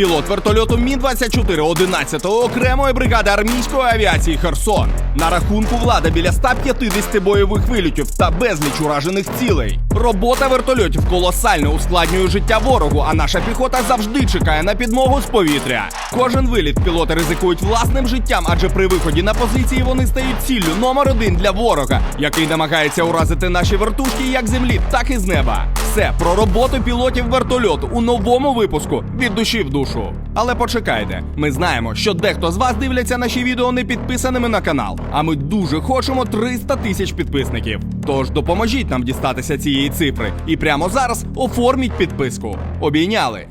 Пілот вертольоту Мі-24 11-го окремої бригади армійської авіації Херсон. На рахунку влада біля 150 бойових вилітів та безліч уражених цілей. Робота вертольотів колосально ускладнює життя ворогу, а наша піхота завжди чекає на підмогу з повітря. Кожен виліт пілоти ризикують власним життям, адже при виході на позиції вони стають ціллю номер один для ворога, який намагається уразити наші вертушки як землі, так і з неба. Все про роботу пілотів вертольоту у новому випуску від душі в душу. Але почекайте, ми знаємо, що дехто з вас дивляться наші відео не підписаними на канал. А ми дуже хочемо 300 тисяч підписників. Тож допоможіть нам дістатися цієї цифри і прямо зараз оформіть підписку. Обійняли.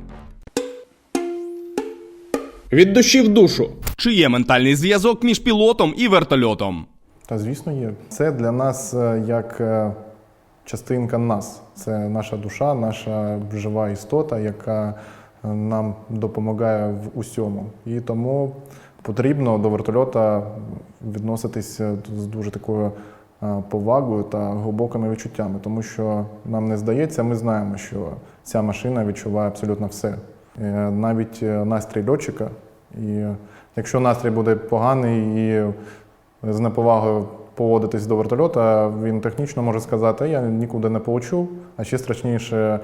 Від душі в душу. Чи є ментальний зв'язок між пілотом і вертольотом? Та звісно є. Це для нас е, як е, частинка нас. Це наша душа, наша жива істота, яка е, нам допомагає в усьому. І тому потрібно до вертольота відноситись е, з дуже такою е, повагою та глибокими відчуттями, тому що нам не здається, ми знаємо, що ця машина відчуває абсолютно все. Навіть настрій льотчика. І якщо настрій буде поганий і з неповагою поводитись до вертольота, він технічно може сказати, я нікуди не полечу, а ще страшніше,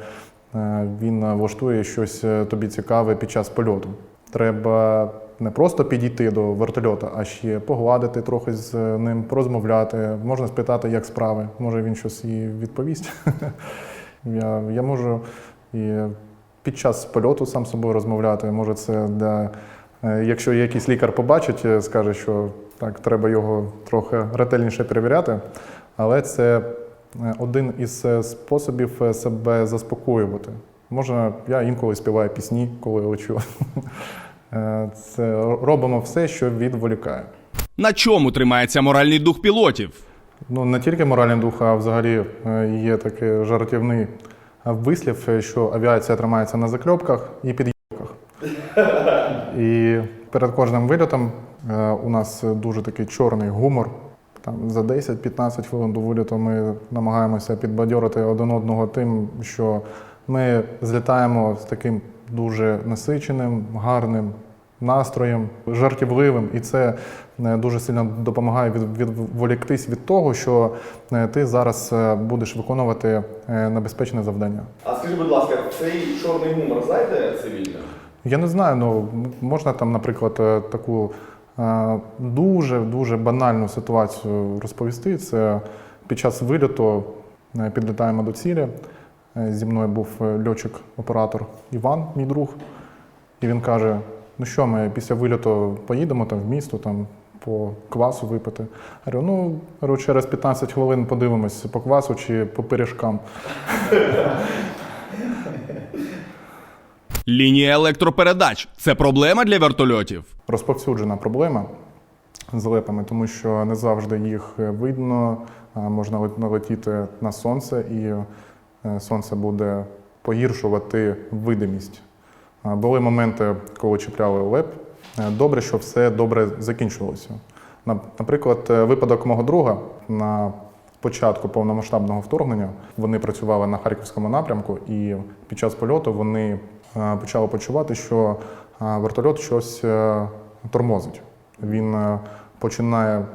е, він влаштує щось е, тобі цікаве під час польоту. Треба не просто підійти до вертольота, а ще погладити трохи з ним, порозмовляти. Можна спитати, як справи. Може він щось і відповість. Я, я можу і під час польоту сам з собою розмовляти. Може, це для Е, Якщо якийсь лікар побачить, е, скаже, що так, треба його трохи ретельніше перевіряти, але це е, один із е, способів е, себе заспокоювати. Можна, я інколи співаю пісні, коли лечу. Це робимо все, що відволікає. На чому тримається моральний дух пілотів? Ну, не тільки моральний дух, а взагалі є такий жартівний вислів, що авіація тримається на закльопках і під'їбках. І перед кожним вильотом у нас дуже такий чорний гумор. Там за 10-15 хвилин до виліту ми намагаємося підбадьорити один одного тим, що ми злітаємо з таким дуже насиченим, гарним настроєм, жартівливим, і це е, дуже сильно допомагає відволіктись від того, що е, ти зараз е, будеш виконувати е, небезпечне завдання. А скажи, будь ласка, цей чорний гумор знаєте цивільно? Я не знаю, ну можна там, наприклад, е, таку е, дуже дуже банальну ситуацію розповісти. Це під час вильоту е, підлітаємо до цілі. Е, Зі мною був е, льотчик-оператор Іван, мій друг, і він каже: ну що, ми після вильоту поїдемо там в місто там. По квасу випити. Я говорю, ну через 15 хвилин подивимось по квасу чи по пиріжкам. Лінія електропередач це проблема для вертольотів. розповсюджена проблема з лепами, тому що не завжди їх видно. Можна налетіти на сонце, і е, сонце буде погіршувати видимість. Були моменти, коли чіпляли леп. Е, Добре, що все добре закінчувалося. Наприклад, е, випадок мого друга на початку повномасштабного вторгнення вони працювали на харківському напрямку, і під час польоту вони е, почали почувати, що е, вертольот щось е, тормозить. Він починає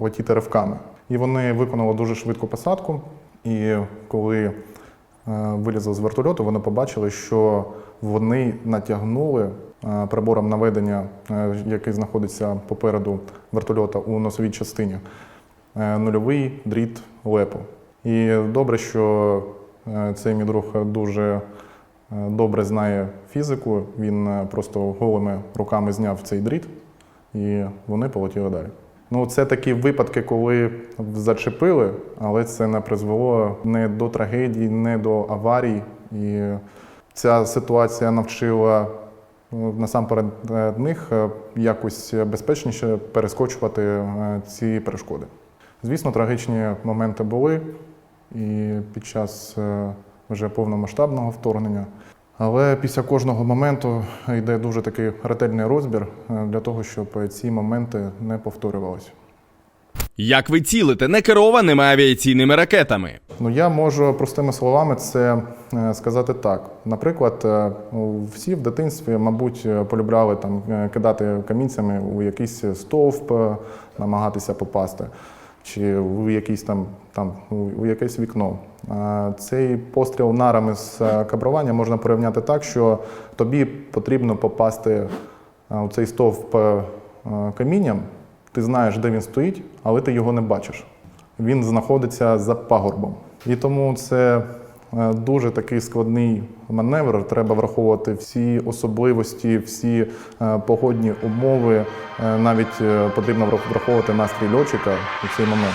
летіти ривками. І вони виконали дуже швидку посадку. І коли вилізли з вертольоту, вони побачили, що вони натягнули прибором наведення, який знаходиться попереду вертольота у носовій частині, нульовий дріт лепу. І добре, що цей мій друг дуже добре знає фізику. Він е, просто голими руками зняв цей дріт, і вони полетіли далі. Ну, це такі випадки, коли зачепили, але це не призвело не до трагедій, не до аварій. І ця ситуація навчила ну, насамперед е, них е, якось безпечніше перескочувати е, ці перешкоди. Звісно, трагічні моменти були і під час е, вже повномасштабного вторгнення. Але після кожного моменту йде дуже такий ретельний розбір е, для того, щоб ці моменти не повторювалися. Як ви цілите некерованими авіаційними ракетами? Ну, я можу простими словами це е, сказати так. Наприклад, е, всі в дитинстві, мабуть, полюбляли там кидати камінцями у якийсь стовп, намагатися попасти, чи у якийсь там, там у- якесь вікно. Цей постріл нарами з е, кабрування можна порівняти так, що тобі потрібно попасти е, у цей стовп е, камінням. Ти знаєш, де він стоїть, але ти його не бачиш він знаходиться за пагорбом. І тому це дуже такий складний маневр. Треба враховувати всі особливості, всі погодні умови. Навіть потрібно врах- враховувати настрій льотчика у цей момент.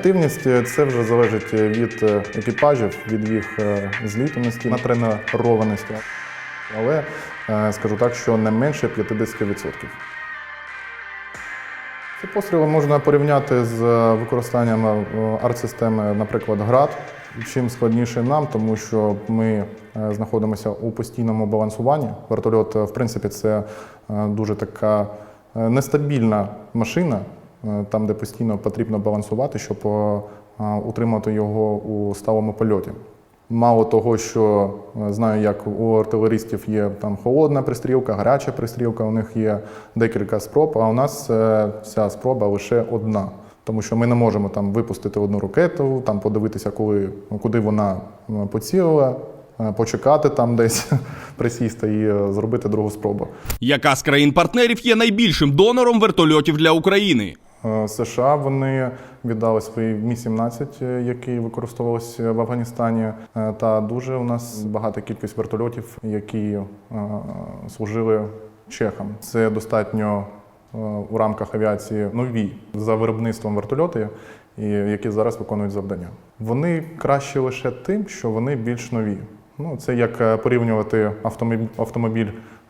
Ефективність е, це вже залежить від е, екіпажів, від їх е, злітаності, натренованості. Але е, скажу так, що не менше 50%. Ці постріли можна порівняти з е, використанням е, арт-системи, наприклад, град. Чим складніше нам, тому що ми е, знаходимося у постійному балансуванні. Вертольот, е, в принципі, це е, дуже така е, нестабільна машина, е, там, де постійно потрібно балансувати, щоб е, е, утримати його у сталому польоті. Мало того, що е, знаю, як у артилеристів є там холодна пристрілка, гаряча пристрілка, у них є декілька спроб, а у нас е, ця спроба лише одна. Тому що ми не можемо там випустити одну ракету, там подивитися, коли, куди вона е, поцілила, е, почекати там десь, присісти і е, зробити другу спробу. Яка з країн-партнерів є найбільшим донором вертольотів для України? Е, США вони віддали свої Мі-17, е, які використовувалися в Афганістані. Е, Та дуже у нас багата кількість вертольотів, які е, служили чехам. Це достатньо е, у рамках авіації нові за виробництвом вертольоти, які зараз виконують завдання. Вони кращі лише тим, що вони більш нові. Ну, це як е, порівнювати автомобіль, автомобіль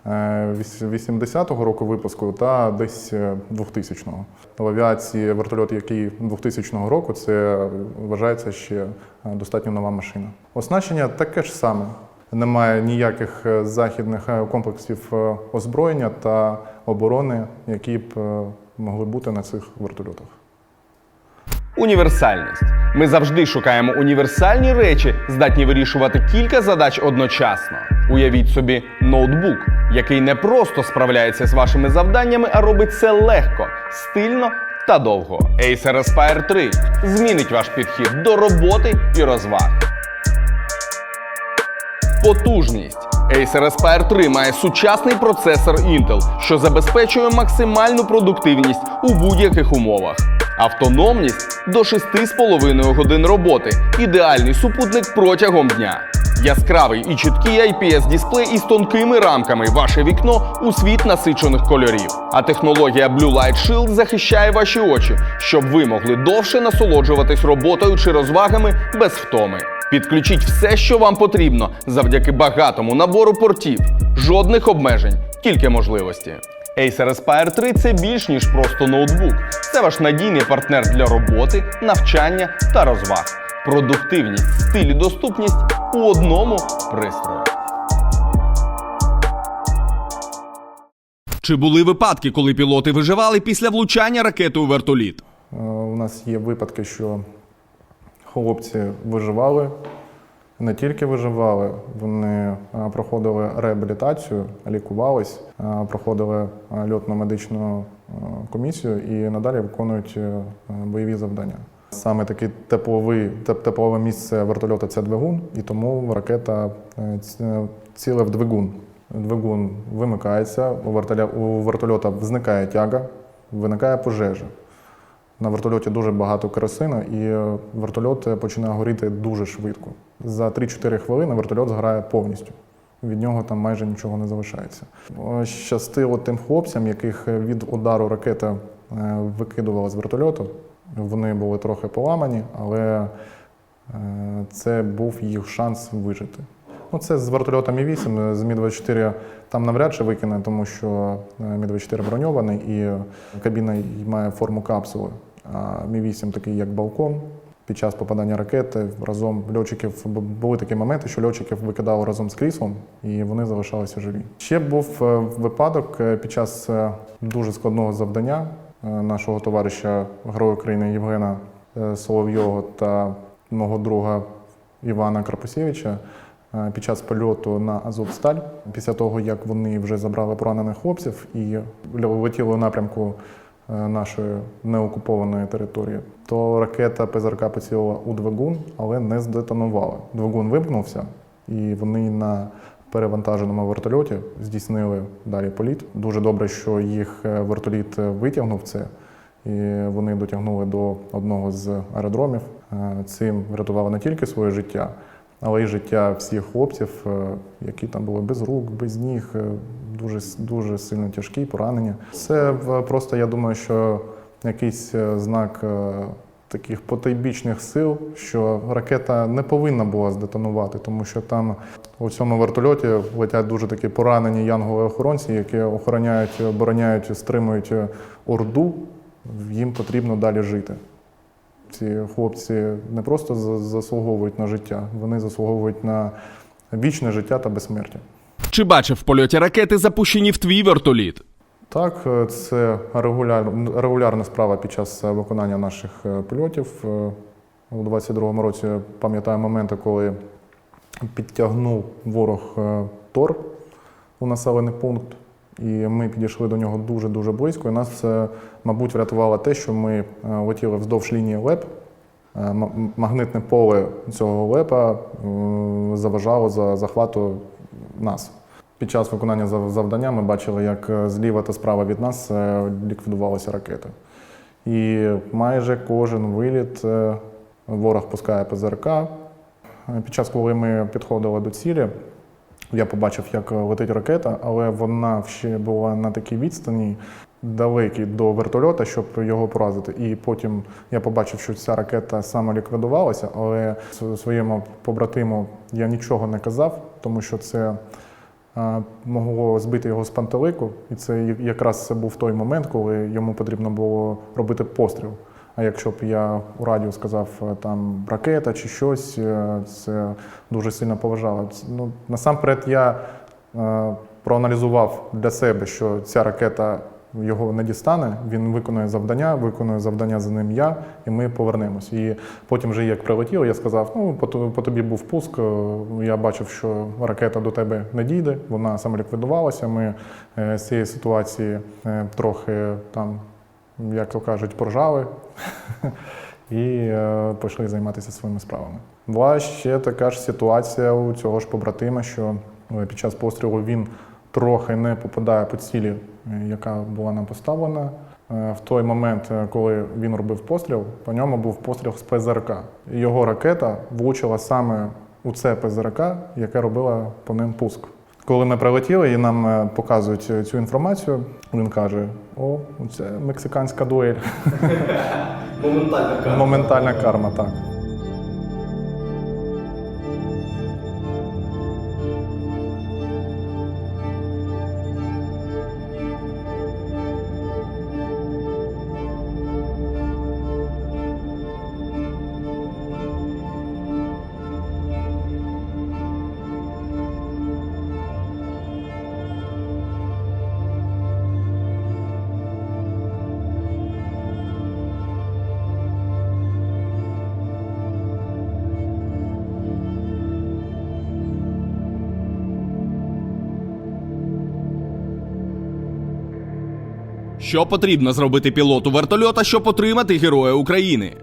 е, віс- 80-го року випуску та десь е, 2000-го. В авіації вертольот, який 2000 року, це вважається ще е, достатньо нова машина. Оснащення таке ж саме. Немає ніяких е, західних е, комплексів е, озброєння та оборони, які б е, могли бути на цих вертольотах. Універсальність. Ми завжди шукаємо універсальні речі, здатні вирішувати кілька задач одночасно. Уявіть собі ноутбук, який не просто справляється з вашими завданнями, а робить це легко, стильно та довго. Acer Aspire 3 змінить ваш підхід до роботи і розваг. Потужність. Acer Aspire 3 має сучасний процесор Intel, що забезпечує максимальну продуктивність у будь-яких умовах. Автономність до 6,5 годин роботи. Ідеальний супутник протягом дня. Яскравий і чіткий IPS-дисплей із тонкими рамками ваше вікно у світ насичених кольорів. А технологія Blue Light Shield захищає ваші очі, щоб ви могли довше насолоджуватись роботою чи розвагами без втоми. Підключіть все, що вам потрібно, завдяки багатому набору портів. Жодних обмежень, тільки можливості. Acer Aspire 3 це більш ніж просто ноутбук. Це ваш надійний партнер для роботи, навчання та розваг. Продуктивність, стиль і доступність у одному пристрої. Чи були випадки, коли пілоти виживали після влучання ракети у вертоліт? Е, У нас є випадки, що хлопці виживали, не тільки виживали, вони е, проходили реабілітацію, лікувались, е, проходили е, льотно-медичну е, комісію і надалі виконують е, бойові завдання. Саме таке тепловий, теплове місце вертольота це двигун, і тому ракета е, ціле в двигун. Двигун вимикається, у вертольота зникає тяга, виникає пожежа. На вертольоті дуже багато керосину, і е, вертольот е, починає горіти дуже швидко. За 3-4 хвилини вертольот згорає повністю. Від нього там майже нічого не залишається. Е, Щастило тим хлопцям, яких від удару ракета викидувала з вертольоту. Вони були трохи поламані, але це був їх шанс вижити. Ну, це з вертольота Мі-8, з Мі-24 там навряд чи викине, тому що е, Мі-24 броньований і кабіна має форму капсули. А Мі-8 такий, як балкон, під час попадання ракети разом льотчиків були такі моменти, що льотчиків викидали разом з кріслом, і вони залишалися живі. Ще був е, випадок е, під час е, дуже складного завдання нашого товариша Героя України Євгена Соловйова та мого друга Івана Крапусєвича під час польоту на Азовсталь, після того як вони вже забрали поранених хлопців і летіли у напрямку нашої неокупованої території, то ракета ПЗРК поцілила у двигун, але не здетонувала. Двигун вимкнувся, і вони на перевантаженому вертольоті здійснили далі політ. Дуже добре, що їх е, вертоліт е, витягнув це. І вони дотягнули до одного з аеродромів. Е, Цим врятували не тільки своє життя, але й життя всіх хлопців, е, які там були без рук, без ніг, е, дуже, дуже сильно тяжкі поранення. Це просто, я думаю, що якийсь е, знак е, таких потайбічних сил, що ракета не повинна була здетонувати, тому що там у цьому вертольоті летять дуже такі поранені янголи-охоронці, які охороняють, обороняють, стримують орду. Їм потрібно далі жити. Ці хлопці не просто заслуговують на життя, вони заслуговують на вічне життя та безсмертя. Чи бачив в польоті ракети, запущені в твій вертоліт? Так, е, це регуляр, регулярна справа під час е, виконання наших е, польотів. У 22-му році пам'ятаю моменти, коли підтягнув ворог Тор у населений пункт, і ми підійшли до нього дуже-дуже близько. І нас, мабуть, врятувало те, що ми летіли вздовж лінії ЛЕП. Магнитне поле цього лепа заважало за захвату нас. Під час виконання завдання ми бачили, як е, зліва та справа від нас е, ліквідувалися ракети. І майже кожен виліт е, ворог пускає ПЗРК. Під час, коли ми підходили до цілі, я побачив, як летить ракета, але вона ще була на такій відстані, далекій до вертольота, щоб його поразити. І потім я побачив, що ця ракета саме ліквідувалася, але своєму побратиму я нічого не казав, тому що це могло збити його з пантелику. І це якраз це був той момент, коли йому потрібно було робити постріл. А якщо б я у радіо сказав е, там ракета чи щось, е, це дуже сильно поважало. Ну, насамперед я е, проаналізував для себе, що ця ракета його не дістане. Він виконує завдання, виконує завдання за ним я, і ми повернемось. І потім, вже як прилетіло, я сказав: ну, по, тобі був пуск. е, Я бачив, що ракета до тебе не дійде, вона самоліквідувалася. Ми е, з цієї ситуації е, трохи там, як то кажуть, поржали і пішли займатися своїми справами. Була ще така ж ситуація у цього ж побратима, що під час пострілу він трохи не попадає по цілі, яка була нам поставлена. Е, В той момент, е, коли він робив постріл, по ньому був постріл з ПЗРК. Його ракета влучила саме у це ПЗРК, яке робила по ним пуск. Коли ми прилетіли і нам е, показують е, цю інформацію, він каже: О, це мексиканська дуель. Моментальна карта. Моментальна карма, так. Що потрібно зробити пілоту вертольота, щоб отримати Героя України?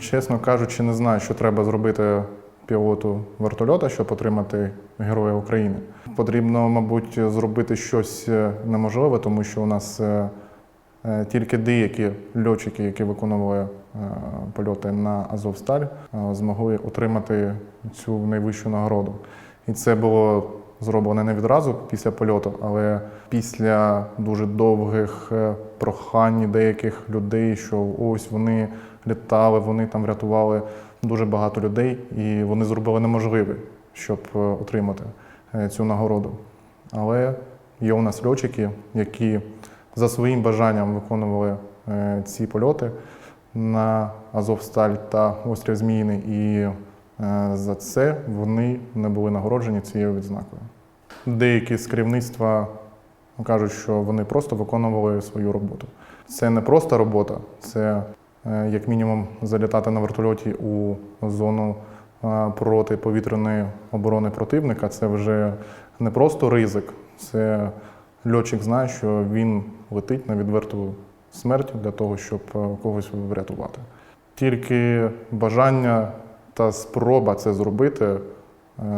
Чесно кажучи, не знаю, що треба зробити пілоту вертольота, щоб отримати Героя України. Потрібно, мабуть, зробити щось е, неможливе, тому що у нас е, е, тільки деякі льотчики, які виконували польоти на Азовсталь, змогли отримати цю найвищу нагороду. І це було зроблено не відразу після польоту, але після дуже довгих е, прохань деяких людей, що ось вони літали, вони там врятували дуже багато людей, і вони зробили неможливе, щоб е, отримати е, цю нагороду. Але є у нас льотчики, які за своїм бажанням виконували ці польоти. на Азовсталь та острів Зміїний, і за це вони не були нагороджені цією відзнакою. Деякі з керівництва кажуть, що вони просто виконували свою роботу. Це не просто робота, це е, як мінімум залітати на вертольоті у зону е, протиповітряної оборони противника. Це вже не просто ризик, це льотчик знає, що він летить на відверту смерть для того, щоб е, когось врятувати. Тільки бажання та спроба це зробити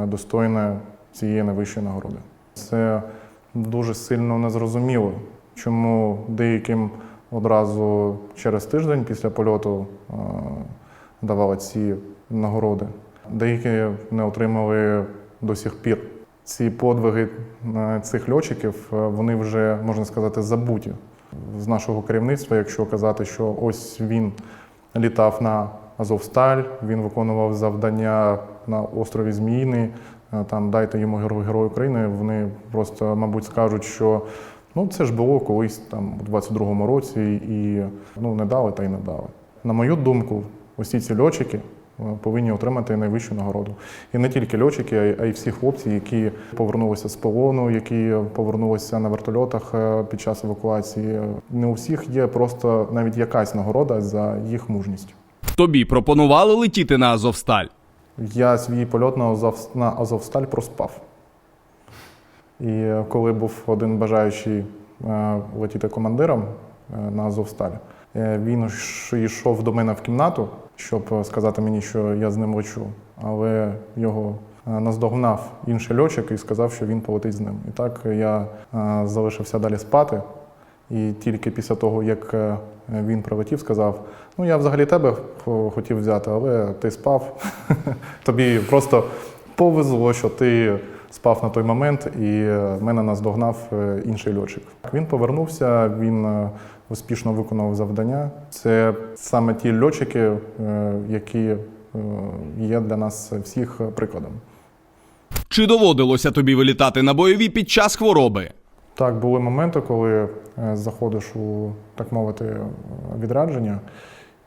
достойне цієї найвищої нагороди. Це дуже сильно незрозуміло, чому деяким одразу через тиждень після польоту е, давали ці нагороди. Деякі не отримали до сих пір. Ці подвиги е, цих льотчиків е, вони вже можна сказати забуті з нашого керівництва. Якщо казати, що ось він літав на Азовсталь, він виконував завдання на острові Зміїний, е, там дайте йому герой, герой України. Вони просто, мабуть, скажуть, що ну це ж було колись там у 22-му році, і ну не дали та й не дали. На мою думку, усі ці льотчики е, повинні отримати найвищу нагороду. І не тільки льотчики, а й- всі хлопці, які повернулися з полону, які повернулися на вертольотах е, під час евакуації. Не у всіх є просто навіть якась нагорода за їх мужність. Тобі пропонували летіти на Азовсталь. Я свій польот на, Азов, на Азовсталь проспав. І коли був один бажаючий е, летіти командиром е, на Азовсталь, е, він йшов до мене в кімнату, щоб сказати мені, що я з ним лечу. Але його наздогнав інший льотчик і сказав, що він полетить з ним. І так я залишився далі спати. І тільки після того, як е, він прилетів, сказав: ну я взагалі тебе хотів взяти, але ти спав. Тобі просто повезло, що ти спав на той момент, і е, мене наздогнав е, інший льотчик. Він повернувся, він успішно виконав завдання. Це саме ті льотчики, які є для нас всіх прикладом. Чи доводилося тобі вилітати на бойові під час хвороби? Так, були моменти, коли е, заходиш у, так мовити, відрадження, відрядження,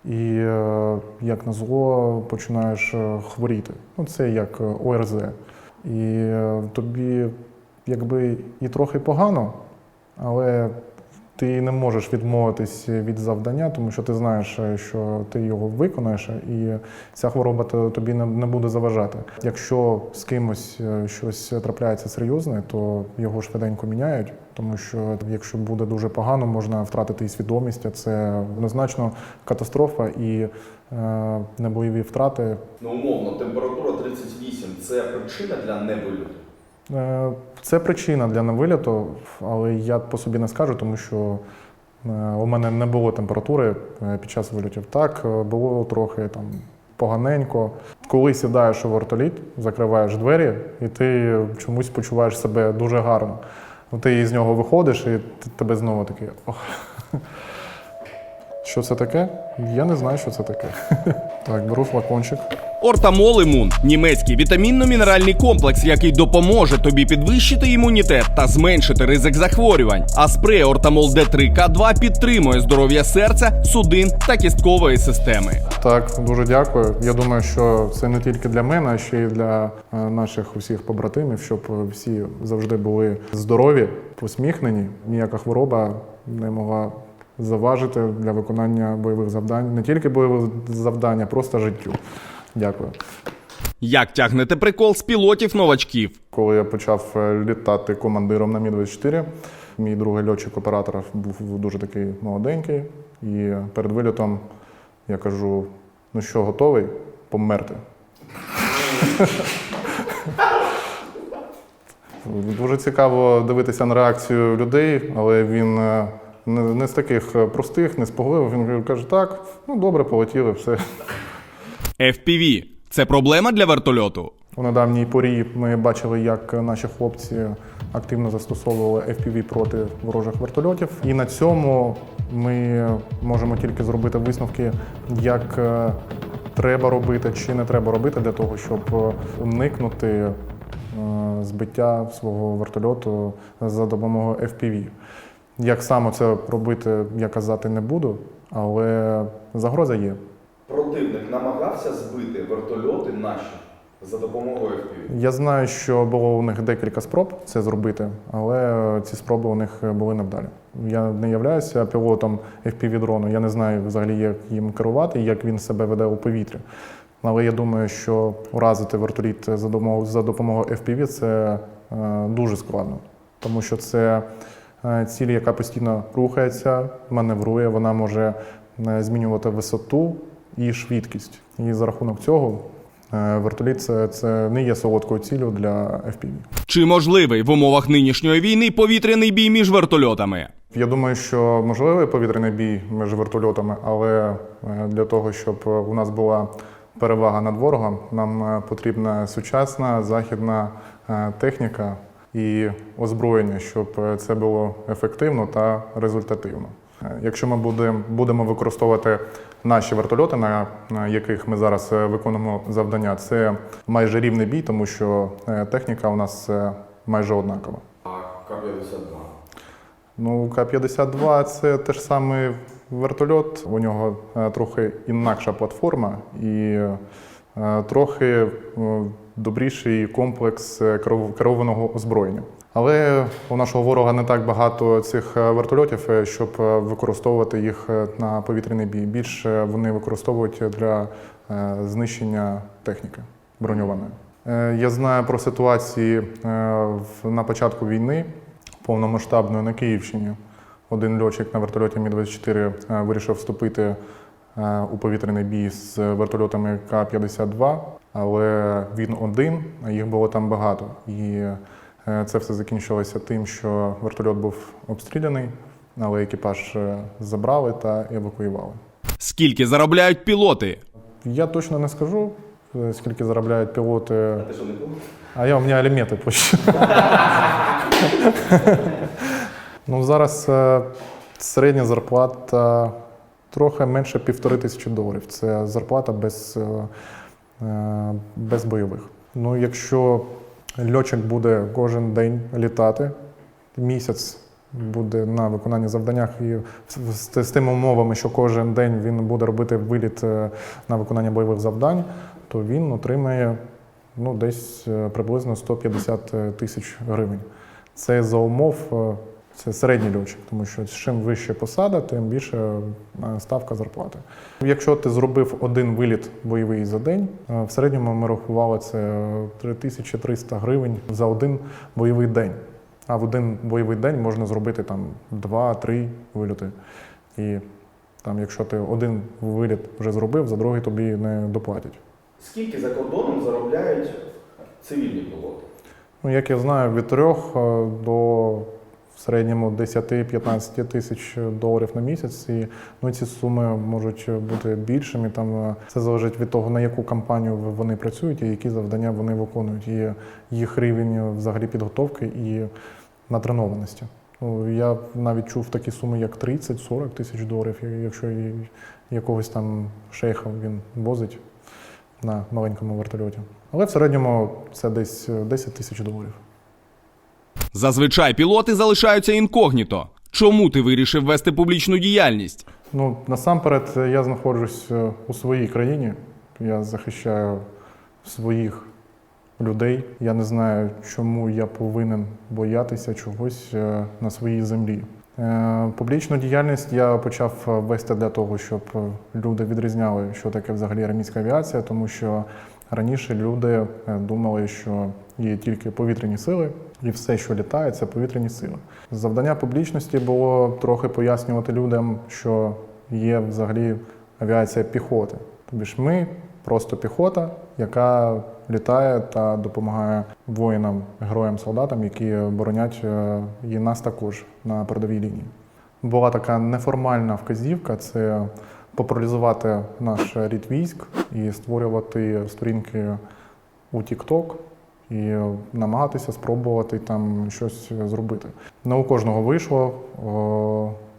і, е, як назло, починаєш е, хворіти. Ну, це як е, ОРЗ. І е, тобі якби і трохи погано, але ти не можеш відмовитись від завдання, тому що ти знаєш, е, що ти його виконаєш, і ця хвороба тобі не, буде заважати. Якщо з кимось е, щось трапляється серйозне, то його швиденько міняють, тому що якщо буде дуже погано, можна втратити і свідомість, а це однозначно катастрофа і е, небойові втрати. Ну, умовно, температура 38 це причина для невильоту. Е, Це причина для невиліту, але я по собі не скажу, тому що е, у мене не було температури е, під час вильотів. Так, е, було трохи там поганенько. Коли сідаєш у вертоліт, закриваєш двері, і ти чомусь почуваєш себе дуже гарно. Ти з нього виходиш, і тебе знову такий. Що це таке? Я не знаю, що це таке. Так, беру флакончик. Ортамол Імун німецький вітамінно-мінеральний комплекс, який допоможе тобі підвищити імунітет та зменшити ризик захворювань. А спрей Ортамол Д3К2 підтримує здоров'я серця, судин та кісткової системи. Так, дуже дякую. Я думаю, що це не тільки для мене, а ще й для е, наших усіх побратимів, щоб всі завжди були здорові, посміхнені. Ніяка хвороба не могла заважити для виконання бойових завдань, не тільки бойових завдань, а просто життю. Дякую. Як тягнете прикол з пілотів новачків? Коли я почав е, літати командиром на Мі-24, мій другий льотчик оператор був дуже такий молоденький. І перед вильотом я кажу: ну що, готовий померти? Дуже цікаво дивитися на реакцію людей, але він е, не, не з таких е, простих, не спогливих. Він каже: так, ну добре, полетіли, все. FPV – це проблема для вертольоту. У недавній порі ми бачили, як наші хлопці активно застосовували FPV проти ворожих вертольотів. І на цьому ми можемо тільки зробити висновки, як е, треба робити чи не треба робити для того, щоб е, уникнути збиття свого вертольоту за допомогою FPV. Як саме це робити, я казати не буду, але загроза є. Противник намагався збити вертольоти наші за допомогою FPV. Я знаю, що було у них декілька спроб це зробити, але ці спроби у них були невдалі. Я не являюся пілотом FPV-дрону, я не знаю взагалі, як їм керувати, як він себе веде у повітрі. Але я думаю, що уразити вертоліт за допомогою, за допомогою FPV це е, дуже складно, тому що це ціль, яка постійно рухається, маневрує, вона може е, змінювати висоту і швидкість. І за рахунок цього е, вертоліт це, це не є солодкою ціллю для FPV. Чи можливий в умовах нинішньої війни повітряний бій між вертольотами? Я думаю, що можливий повітряний бій між вертольотами, але е, для того, щоб у нас була перевага над ворогом, нам е, потрібна сучасна західна е, техніка і озброєння, щоб е, це було ефективно та результативно. Е, Якщо ми будемо, використовувати наші вертольоти, на, яких ми зараз е, виконуємо завдання, це майже рівний бій, тому що техніка у нас майже однакова. А К-52? Ну, К-52 це теж самий вертольот. У нього трохи інакша платформа і трохи добріший комплекс е, керованого озброєння. Але у нашого ворога не так багато цих е, вертольотів, е, щоб використовувати їх на повітряний бій. Більше вони використовують для знищення техніки броньованої. Я знаю про ситуації на початку війни повномасштабної на Київщині. Один льотчик на вертольоті Мі-24 е, вирішив вступити у повітряний бій з вертольотами К-52, але він один, а їх було там багато. І е, це все закінчилося тим, що вертольот був обстріляний, але екіпаж е, забрали та евакуювали. Скільки заробляють пілоти? Я точно не скажу, е, скільки заробляють пілоти. Ти що не помниш? А я у мене аліменти плачу. ну, зараз середня зарплата трохи менше півтори тисячі доларів. Це зарплата без, без бойових. Ну, якщо льотчик буде кожен день літати, місяць буде на виконанні завданнях і з, з, тими умовами, що кожен день він буде робити виліт е, на виконання бойових завдань, то він отримає ну, десь е, приблизно 150 тисяч гривень. Це за умов, е, це середній льотчик, тому що чим вище посада, тим більше е, ставка зарплати. Якщо ти зробив один виліт бойовий за день, е, в середньому ми рахували це е, 3300 гривень за один бойовий день. А в один бойовий день можна зробити там 2-3 вильоти. І там, якщо ти один виліт вже зробив, за другий тобі не доплатять. Скільки за кордоном заробляють цивільні пілоти? Ну, як я знаю, від 3 до в середньому 10-15 тисяч доларів на місяць. І ну, ці суми можуть бути більшими. Там е, це залежить від того, на яку компанію вони працюють і які завдання вони виконують, і їх рівень взагалі підготовки і натренованості. Ну, я навіть чув такі суми, як 30-40 тисяч доларів, якщо якогось там шейха він возить на маленькому вертольоті. Але в середньому це десь е, 10 тисяч доларів. Зазвичай пілоти залишаються інкогніто. Чому ти вирішив вести публічну діяльність? Ну, насамперед, я знаходжусь е, у своїй країні. Я захищаю своїх людей. Я не знаю, чому я повинен боятися чогось е, на своїй землі. Е, Публічну діяльність я почав вести для того, щоб люди відрізняли, що таке взагалі армійська авіація, тому що раніше люди думали, що є тільки повітряні сили, і все, що літає, це повітряні сили. Завдання публічності було трохи пояснювати людям, що є взагалі авіація піхоти. Тобі ж ми просто піхота, яка літає та допомагає воїнам, героям, солдатам, які боронять е, і нас також на передовій лінії. Була така неформальна вказівка це популяризувати наш рід військ і створювати сторінки у TikTok і намагатися спробувати там щось зробити. Не у кожного вийшло.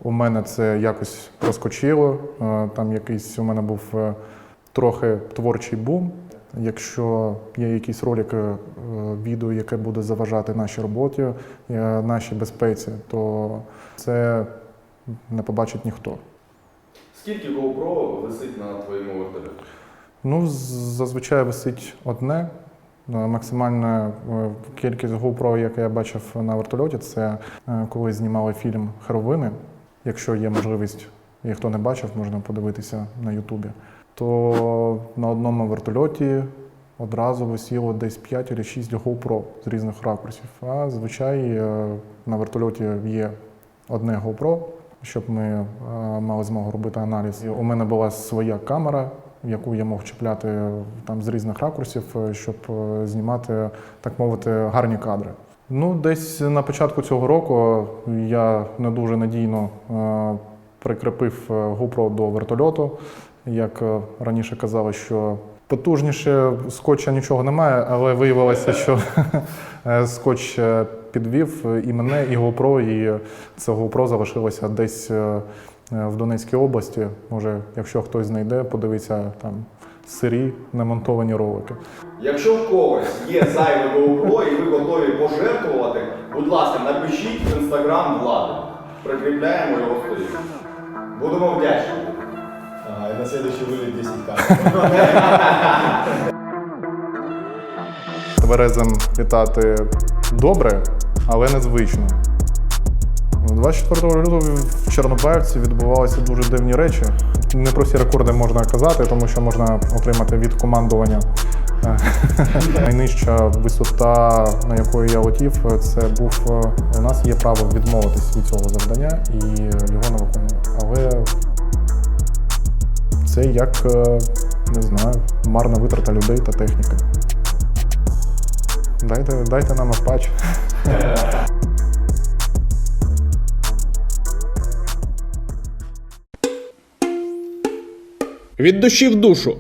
У мене це якось проскочило. Е, Там якийсь у мене був е, трохи творчий бум. Якщо є якийсь ролик, е, відео, яке буде заважати нашій роботі, нашій безпеці, то це не побачить ніхто. Скільки GoPro висить на твоєму вертольоті? Ну, зазвичай висить одне. Е, Максимальна е, кількість GoPro, яку я бачив на вертольоті, це е, коли знімали фільм Херовини. Якщо є можливість, і хто не бачив, можна подивитися на Ютубі. То на одному вертольоті одразу висіло десь 5 чи 6 GoPro з різних ракурсів. А зазвичай е, на вертольоті є одне GoPro, щоб ми мали змогу робити аналіз. У мене була своя камера, яку я мог чіпляти е, там з різних ракурсів, е, щоб е, знімати, так мовити, гарні кадри. Ну, десь на початку цього року я не дуже надійно прикріпив GoPro до вертольоту. Як раніше казали, що потужніше скотча нічого немає, але виявилося, що скотч підвів і мене, і GoPro, і це GoPro залишилося десь в Донецькій області. Може, якщо хтось знайде, подивиться там сирі немонтовані ролики. Якщо в когось є зайве GoPro і ви готові пожертвувати, будь ласка, напишіть в інстаграм влади. Прикріпляємо його в сторінку. Будемо вдячні. Ага, и на следующий вылет 10 к Тверезим вітати добре, але незвично. 24 лютого в Чорнобаївці відбувалися дуже дивні речі. Не про всі рекорди можна казати, тому що можна отримати від командування. Е, Найнижча висота, на якої я летів, це був е, у нас є право відмовитись від цього завдання і його не виконує. Але це як е, не знаю, марна витрата людей та техніки. Дайте, дайте нам Apache. Від душі в душу.